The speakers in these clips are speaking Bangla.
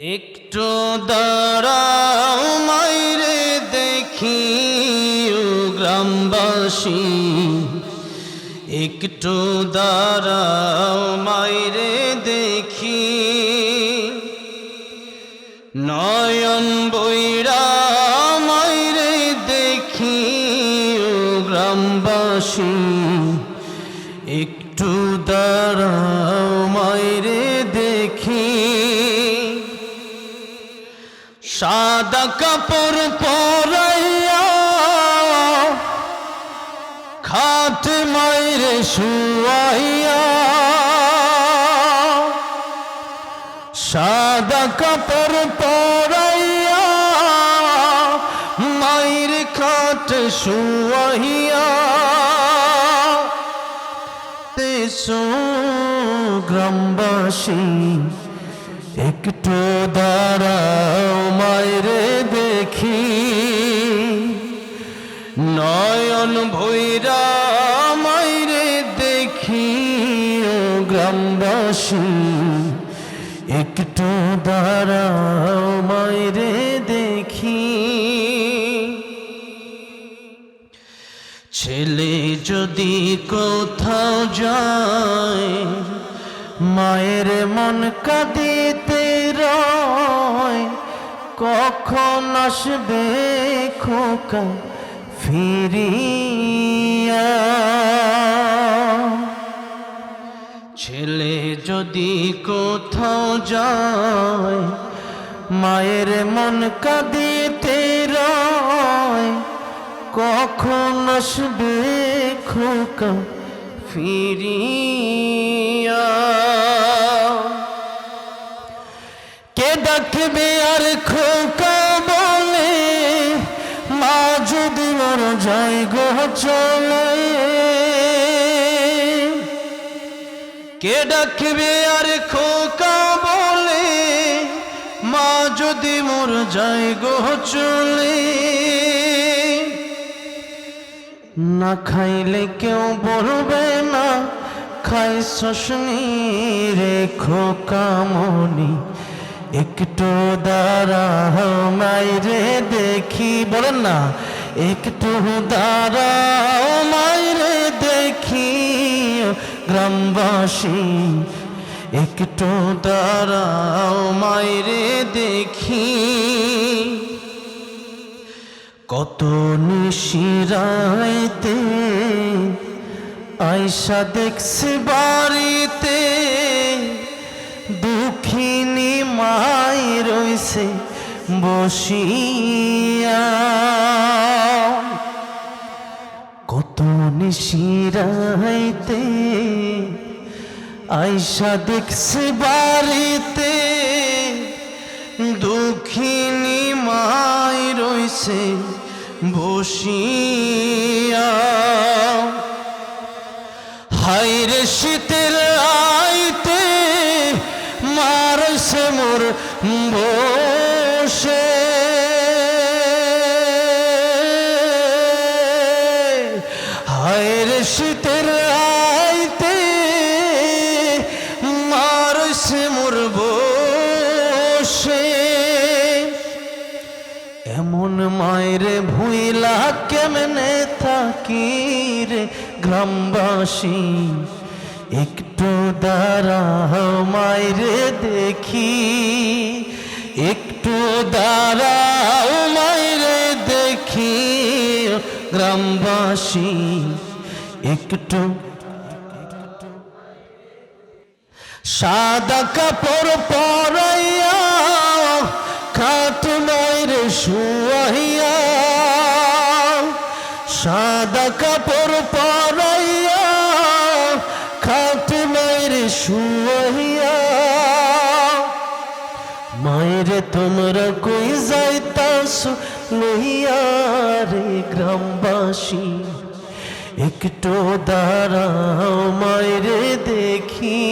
একটু দাঁড়াও মাইরে দেখি গ্রামবাসী। একটু দাঁড়াও মাইরে দেখি। নয়ন বৈরা মাইরে দেখি গ্রামবাসী। একটু সাদা কাপড় পরাইয়া খাট মাইরে শুয়াইয়া সাদা কাপড় পরাইয়া মায়ের খাট শুয়াইয়া তেসো গ্রামবাসী, একটু মায়েরে দেখি নয়ন ভৈরা মায়েরে দেখি ও গ্রামবাসী। একটু দাঁড়াও মাইরে দেখি। ছেলে যদি কোথাও যায়, মায়ের মন রয় কখন আসবে খোকা ফিরিয়া? ছেলে যদি কোথাও যায়, মায়ের মন কাঁদিতে রয়, কখন আসবে খোকা ফিরিয়া? কে ডাকবে আর খোকা বলে? মা যদি মর যায় গো চলে। কে ডাকবে আর খোকা বলে? মা যদি মোর যায় গো চলে। না খাইলে কেউ বলবে না খাই শোষণী রে খোকামনি একটু দাঁড়াও মাইরে দেখি। বলেন না, একটু দাঁড়াও মাইরে দেখি। গ্রামবাসী, একটু দাঁড়াও মাইরে দেখি। কত নিশিরাইতে আয়সা দেখছে বাড়িতে রইছে বসিয়া। কত নিশিরাইতে আয়সা দেখছি বাড়িতে দুঃখিনী মাই রইছে বসিয়া। হাইরে শীতের আইতে মোর বসে। হাইরে শীতের আইতে মারছে মোর বসে। এমন মায়ের ভুইলা কেমনে থাকি রে গ্রামবাসী? একটু দাঁড়াও, মায়েরে দেখি। একটু দাঁড়াও, মায়েরে দেখি। গ্রামবাসী, একটু। সাদা কাপড় পরাইয়া, খাট মাইরে শুয়াইয়া, সাদা কাপড় পরাইয়া তোমরা কই যাইতাস লইয়া রে গ্রামবাসী। একটু দাঁড়াও মায়েরে দেখি।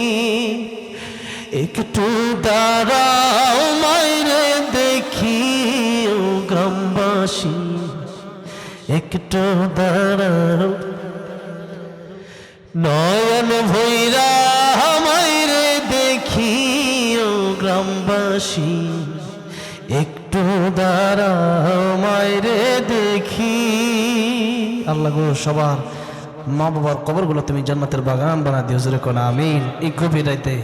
একটু দাঁড়াও মায়েরে দেখি, ও গ্রামবাসী। একটু দাঁড়াও। নয়ন ভৈরা গ্রামবাসী, একটু দাঁড়াও মায়রে দেখি। আল্লাহ গো, সবার মা বাবার কবরগুলো তুমি জন্মাতের বাগান বানা দিও, জোরে কোন আমিন। এই গভীর রাইতে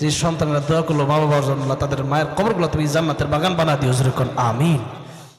যে সন্তানরা দোয়া করল মা বাবার জন্য, তাদের মায়ের কবরগুলো তুমি জান্নাতের বাগান বানা দিও, জোরে কোন আমিন।